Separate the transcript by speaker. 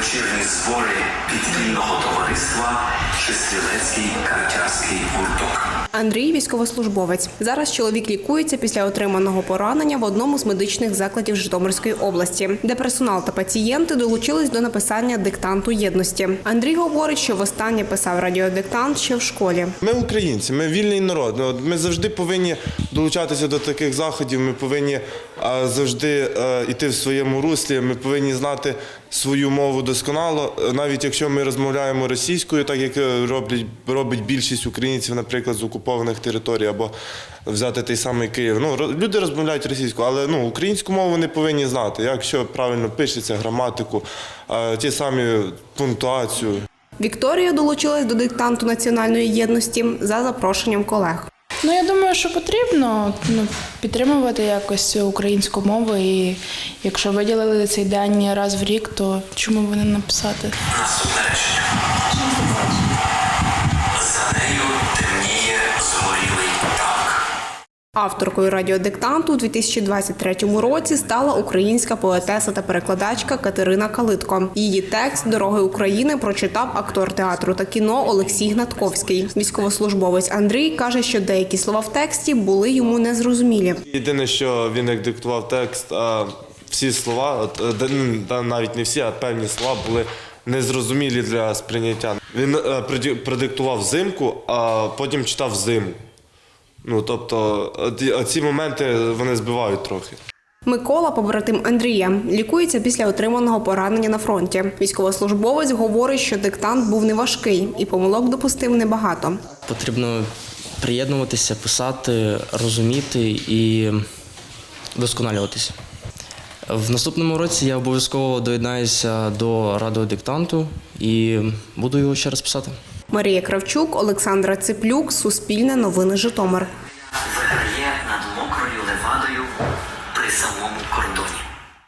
Speaker 1: вечірні збори підпільного товариства чи стрілецький картярський гурток.
Speaker 2: Андрій військовослужбовець. Зараз чоловік лікується після отриманого поранення в одному з медичних закладів Житомирської області, де персонал та пацієнти долучились до написання диктанту єдності. Андрій говорить, що востаннє писав радіодиктант ще в школі.
Speaker 3: Ми українці, ми вільний народ. Ну, Ми завжди повинні долучатися до таких заходів. Ми повинні завжди е, йти в своєму руслі. Ми повинні знати свою мову досконало, Е, навіть якщо ми розмовляємо російською, так як е, роблять робить більшість українців, наприклад, з окупованих територій, або взяти той самий Київ. Ну люди розмовляють російською, але ну українську мову вони повинні знати. Якщо правильно пишеться граматику, ті самі пунктуацію.
Speaker 2: Вікторія долучилась до диктанту національної єдності за запрошенням колег.
Speaker 4: Ну, я думаю, що потрібно ну, підтримувати якось українську мову. І якщо виділили цей день раз в рік, то чому б не написати?
Speaker 1: Наступне речення. За нею темніє згорілий танк.
Speaker 2: Авторкою радіодиктанту у 2023 році стала українська поетеса та перекладачка Катерина Калитко. Її текст Дороги України прочитав актор театру та кіно Олексій Гнатковський. Військовослужбовець Андрій каже, що деякі слова в тексті були йому незрозумілі.
Speaker 3: Єдине, що він як диктував текст, а всі слова, от, е, та навіть не всі, а певні слова були незрозумілі для сприйняття. Він е, продиктував взимку, а потім читав зиму. Ну, тобто, ці моменти вони збивають трохи.
Speaker 2: Микола, побратим Андрія, лікується після отриманого поранення на фронті. Військовослужбовець говорить, що диктант був неважкий і помилок допустив небагато.
Speaker 5: Потрібно приєднуватися, писати, розуміти і вдосконалюватися. В наступному році я обов'язково доєднаюся до радіодиктанту і буду його ще раз писати.
Speaker 2: Марія Кравчук, Олександра Циплюк, Суспільне новини Житомир.
Speaker 1: Виграє над мокрою левадою